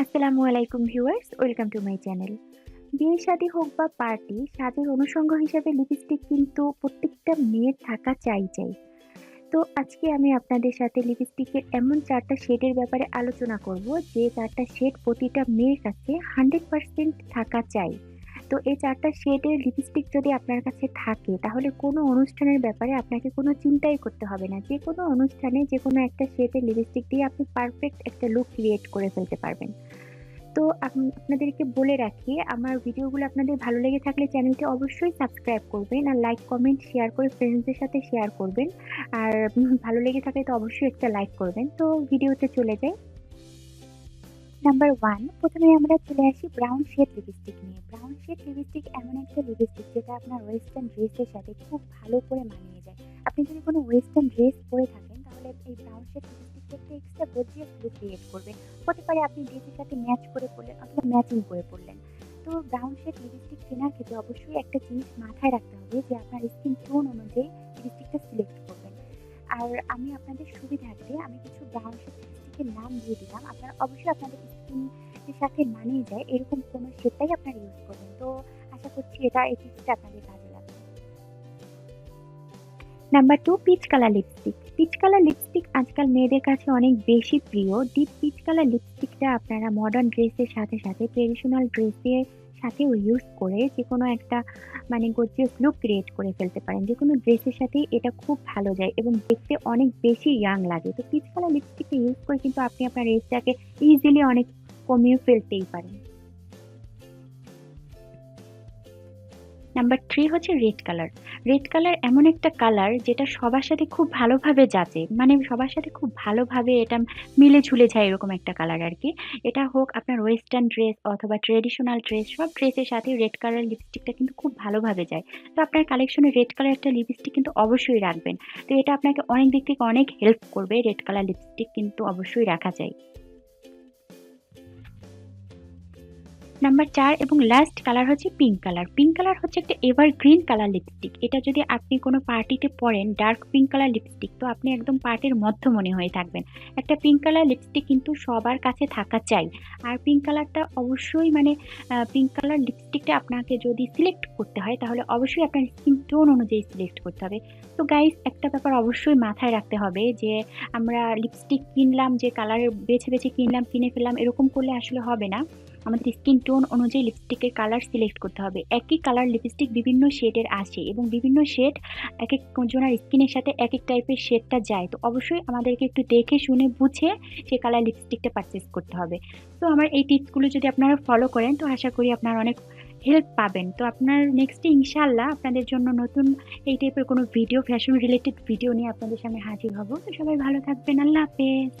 আসসালামু আলাইকুম viewers, welcome to my channel. বিয়ে শাদী হোক বা পার্টি সাজের অনুষঙ্গ হিসাবে লিপস্টিক কিন্তু প্রত্যেকটা মেয়ের থাকা চাই চাই। তো আজকে আমি আপনাদের সাথে লিপস্টিকের এমন চারটা শেডের ব্যাপারে আলোচনা করব, যে চারটা শেড প্রতিটা মেয়ের কাছে হান্ড্রেড পারসেন্ট থাকা চাই। তো এই চারটা শেডের লিপস্টিক যদি আপনার কাছে থাকে, তাহলে কোনো অনুষ্ঠানের ব্যাপারে আপনাকে কোনো চিন্তাই করতে হবে না। যে কোনো অনুষ্ঠানে যে কোনো একটা শেডের লিপস্টিক দিয়ে আপনি পারফেক্ট একটা লুক ক্রিয়েট করে ফেলতে পারবেন। তো আপনাদেরকে বলে রাখি, আমার ভিডিওগুলো আপনাদের ভালো লেগে থাকলে চ্যানেলটি অবশ্যই সাবস্ক্রাইব করবেন আর লাইক কমেন্ট শেয়ার করে ফ্রেন্ডসদের সাথে শেয়ার করবেন। আর ভালো লেগে থাকলে তো অবশ্যই একটা লাইক করবেন। তো ভিডিওতে চলে যাই। নাম্বার ওয়ান প্রথমে আমরা চলে আসি ব্রাউন শেড লিপস্টিক নিয়ে। ব্রাউন শেড লিপস্টিক এমন একটা লিপস্টিক যেটা আপনার ওয়েস্টার্ন ড্রেসের সাথে খুব ভালো করে মানিয়ে যায়। আপনি যদি কোনো ওয়েস্টার্ন ড্রেস পরে থাকেন, তাহলে এই ব্রাউন শেড লিপস্টিকটা একটা এক্সট্রা গর্জিয়াস লুক ক্রিয়েট করবে। হতে পারে আপনি ড্রেসের সাথে ম্যাচ করে পরলেন অথবা ম্যাচিং করে পড়লেন। তো ব্রাউন শেড লিপস্টিক কেনার ক্ষেত্রে অবশ্যই একটা জিনিস মাথায় রাখতে হবে যে আপনার স্কিন টোন অনুযায়ী লিপস্টিকটা সিলেক্ট করবেন। আর আমি আপনাদের সুবিধার্থে আমি কিছু ব্রাউন শেড লিপস্টিকের নাম দিয়ে দিলাম। আপনারা অবশ্যই আপনাদের স্কিনের সাথে মানিয়ে যায়, এরকম কোনো সেটাই আপনারা ইউজ করবেন তো আশা করছি এটা, এই টিপসটা আপনাদের কাজে লাগবে। Number two peach colour lipstick peach colour lipstick আজকাল মেয়েদের কাছে অনেক বেশি প্রিয়। ডিপ পিচ কালার লিপস্টিকটা আপনারা মডার্ন ড্রেসের সাথে সাথে ট্রেডিশনাল ড্রেসের সাথেও ইউজ করে যে কোনো একটা মানে গর্জিয়াস লুক ক্রিয়েট করে ফেলতে পারেন। যে কোনো ড্রেসের সাথে এটা খুব ভালো যায় এবং দেখতে অনেক বেশি ইয়াং লাগে। তো পিচ কালার লিপস্টিকটা ইউজ করে কিন্তু আপনি আপনার এজটাকে ইজিলি অনেক কমিয়ে ফেলতেই পারেন। নাম্বার থ্রি হচ্ছে রেড কালার রেড কালার এমন একটা কালার যেটা সবার সাথে খুব ভালোভাবে যাচে। মানে সবার সাথে খুব ভালোভাবে এটা মিলে ঝুলে যায় এরকম একটা কালার আর কি এটা হোক আপনার ওয়েস্টার্ন ড্রেস অথবা ট্রেডিশনাল ড্রেস সব ড্রেসের সাথে রেড কালার লিপস্টিকটা কিন্তু খুব ভালোভাবে যায়। তো আপনার কালেকশনে রেড কালার একটা লিপস্টিক কিন্তু অবশ্যই রাখবেন। তো এটা আপনাকে অনেক দিক থেকে অনেক হেল্প করবে রেড কালার লিপস্টিক কিন্তু অবশ্যই রাখা যায়। নাম্বার চার এবং লাস্ট কালার হচ্ছে পিঙ্ক কালার পিঙ্ক কালার হচ্ছে একটা এভারগ্রিন কালার লিপস্টিক এটা যদি আপনি কোনো পার্টিতে পরেন ডার্ক পিঙ্ক কালার লিপস্টিক তো আপনি একদম পার্টির মধ্য মনে হয়ে থাকবেন। একটা পিঙ্ক কালার লিপস্টিক কিন্তু সবার কাছে থাকা চাই। আর পিঙ্ক কালারটা অবশ্যই মানে পিঙ্ক কালার লিপস্টিকটা আপনাকে যদি সিলেক্ট করতে হয়, তাহলে অবশ্যই আপনার স্কিন টোন অনুযায়ী সিলেক্ট করতে হবে। তো গাইস একটা ব্যাপার অবশ্যই মাথায় রাখতে হবে যে, আমরা লিপস্টিক কিনলাম, যে কালার বেছে বেছে কিনলাম, কিনে ফেললাম, এরকম করলে আসলে হবে না। আমাদের স্কিন টোন অনুযায়ী লিপস্টিকের কালার সিলেক্ট করতে হবে। একই কালার লিপস্টিক বিভিন্ন শেডের আসে এবং বিভিন্ন শেড এক এক জনের স্কিনের সাথে এক এক টাইপের শেডটা যায়। তো অবশ্যই আমাদেরকে একটু দেখে, শুনে, বুঝে সেই কালার লিপস্টিকটা পারচেস করতে হবে। তো আমার এই টিপসগুলো যদি আপনারা ফলো করেন, তো আশা করি আপনারা অনেক হেল্প পাবেন। তো আপনার নেক্সটে ইনশাল্লাহ আপনাদের জন্য নতুন এই টাইপের কোনো ভিডিও ফ্যাশন রিলেটেড ভিডিও নিয়ে আপনাদের সামনে হাজির হব। তো সবাই ভালো থাকবেন। আল্লাহ হাফেজ।